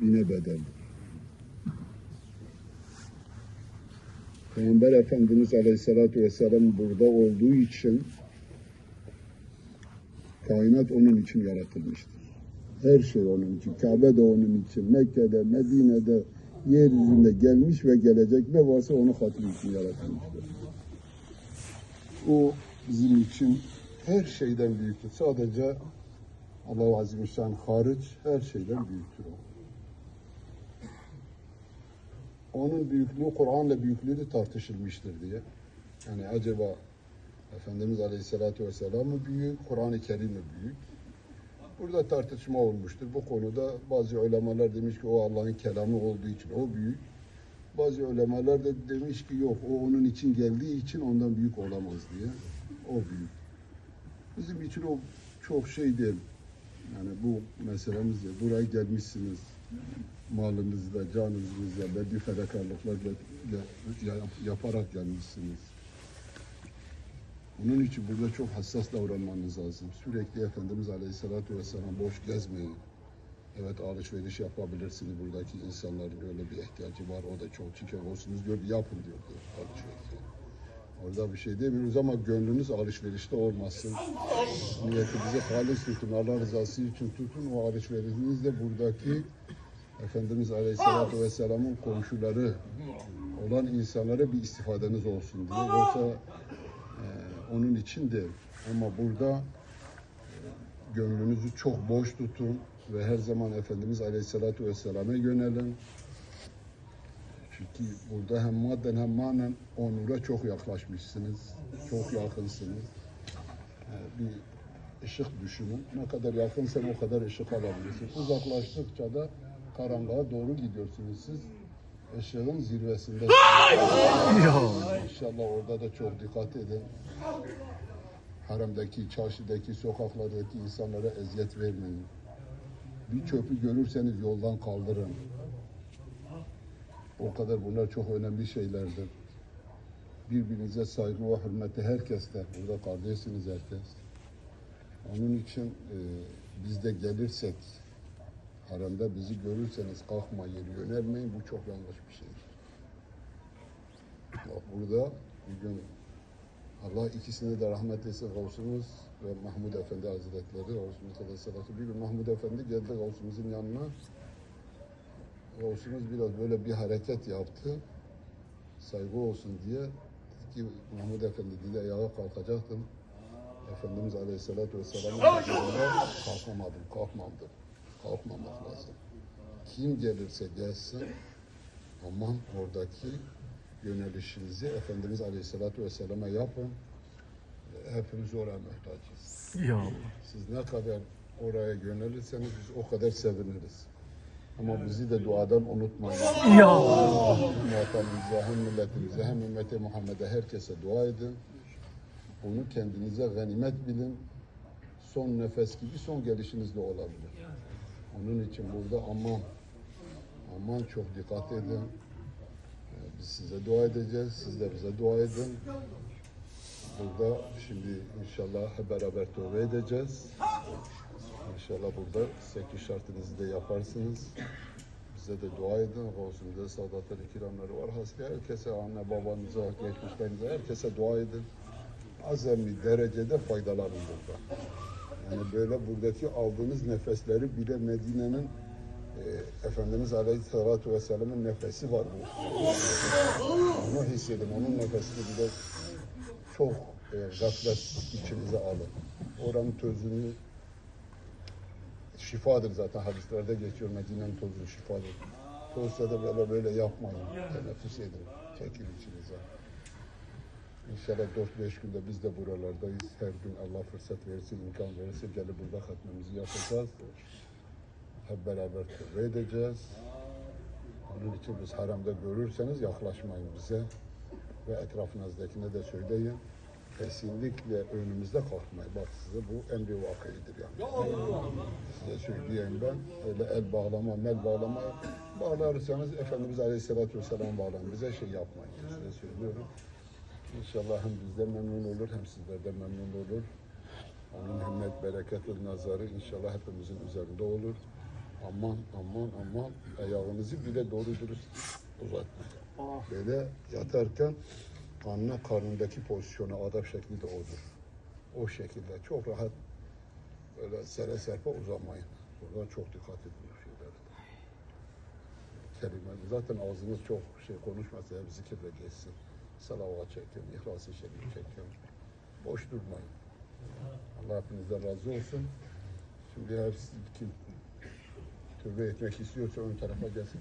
bine bedeldir. Peygamber Efendimiz Aleyhisselatü Vesselam burada olduğu için kainat onun için yaratılmıştır. Her şey onun için. Kabe de onun için. Mekke'de, Medine'de, yeryüzünde gelmiş ve gelecek ne varsa onu hatırı için yaratılmıştır. O bizim için her şeyden büyüktür. Sadece Allah-u Azimüşşan hariç her şeyden büyüktür o. Onun büyüklüğü Kur'an'la büyüklüğü de tartışılmıştır diye. Yani acaba Efendimiz Aleyhisselatü Vesselam mı büyük, Kur'an-ı Kerim mi büyük? Burada tartışma olmuştur. Bu konuda bazı ulemalar demiş ki o Allah'ın kelamı olduğu için o büyük. Bazı ulemalar da demiş ki yok o onun için geldiği için ondan büyük olamaz diye. O büyük. Bizim için o çok şey değil. Yani bu meselemiz ya. Buraya gelmişsiniz. Malınızla, canınızla, belli ya- yaparak gelmişsiniz. Onun için burada çok hassas davranmanız lazım. Sürekli Efendimiz Aleyhisselatü Vesselam boş gezmeyin. Evet alışveriş yapabilirsiniz. Buradaki insanların öyle bir ihtiyacı var. O da çok olsunuz diyor. Yapın diyor. alışveriş. Orada bir şey demiyoruz ama gönlünüz alışverişte olmasın. Niyetinizi halis tutun. Allah rızası için tutun. O alışverişiniz de buradaki Efendimiz Aleyhisselatü Vesselam'ın komşuları olan insanlara bir istifadeniz olsun diye. Yoksa e, onun için de ama burada e, gönlünüzü çok boş tutun ve her zaman Efendimiz Aleyhisselatü Vesselam'a yönelin. Çünkü burada hem madden hem manen o nura çok yaklaşmışsınız. Çok yakınsınız. E, Bir ışık düşünün. Ne kadar yakınsan o kadar ışık alabilirsin. Uzaklaştıkça da karanlığa doğru gidiyorsunuz siz. Işığın zirvesinde. İnşallah orada da çok dikkat edin. Haremdeki, çarşıdaki, sokaklardaki insanlara eziyet vermeyin. Bir çöpü görürseniz yoldan kaldırın. O kadar bunlar çok önemli şeylerdir. Birbirinize saygı ve hürmeti herkeste. Burada kardeşsiniz herkes. Onun için e, biz de gelirsek haremde bizi görürseniz kalkma yeri önermeyin. Bu çok yanlış bir şeydir. Bak burada bugün Allah ikisini de rahmet etsin Gavsumuz ve Mahmud Efendi Hazretleri. Gavsumuz Aleyhisselatü bir gün Mahmud Efendi geldi Gavsumuzun yanına. Gavsumuz biraz böyle bir hareket yaptı. Saygı olsun diye. Dedi ki Mahmud Efendi dedi ayağa kalkacaktım. Efendimiz Aleyhisselatü Vesselam'ın kalkamadım, kalkmadım. Kalkmamak lazım. Kim gelirse gelsin aman oradaki yönelişinizi Efendimiz Aleyhisselatü Vesselam'a yapın. Hepimiz oraya muhtacız. Ya Allah. Siz ne kadar oraya yönelirseniz biz o kadar seviniriz. Ama bizi de duadan unutmayın. Ya Allah. Hem vatanımıza, hem milletimize, hem ümmeti Muhammed'e herkese dua edin. Bunu kendinize ganimet bilin. Son nefes gibi son gelişiniz de olabilir. Onun için burada aman, aman çok dikkat edin. Ee, Biz size dua edeceğiz, siz de bize dua edin. Burada şimdi inşallah hep beraber tövbe edeceğiz. İnşallah burada sekiz şartınızı da yaparsınız. Bize de dua edin. Gavsımıza Sadat-ı kiramları var. Hasbi herkese, anne babanıza, geçmişlerinize herkese dua edin. Azami derecede faydalanın burada. Yani böyle buradaki aldığınız nefesleri bile Medine'nin e, Efendimiz Aleyhisselatü Vesselam'ın nefesi var. Onu hissedin, onun nefesini bile çok e, gaflet içinize alın. Oranın tozunu şifadır zaten hadislerde geçiyor Medine'nin tozu şifadır. Tozsa da böyle böyle yapmayın. Teneffüs edin. Çekin içinize. İnşallah 4-5 günde biz de buralardayız. Her gün Allah fırsat verirse, imkan verirse gelip burada hatmimizi yapacağız. Hep beraber tövbe edeceğiz. Onun için biz haramda görürseniz yaklaşmayın bize. Ve etrafınızdakine de söyleyin. Kesinlikle önümüzde kalkmayın. Bak size bu emri vakıidir yani. Size söyleyeyim ben. Öyle el bağlama, mel bağlama. Bağlarsanız Efendimiz Aleyhisselatü Vesselam bağlayın. Bize şey yapmayın. Size söylüyorum. İnşallah hem bizden memnun olur hem sizlerden memnun olur. Onun himmet, bereketi, nazarı inşallah hepimizin üzerinde olur. Aman aman aman ayağınızı bile doğru dürüst uzatmayın. Ah. Böyle yatarken anne karnındaki pozisyonu adap şekli de odur. O şekilde çok rahat böyle sere serpe uzamayın. Burada çok dikkat edin şeylere. Kelime, zaten ağzınız çok şey konuşmasa hep zikirle geçsin. Salavat çekin, ihlas-ı şerif çekin. Boş durmayın. Allah hepinizden razı olsun. Şimdi her kim tövbe etmek istiyorsa ön tarafa gelsin.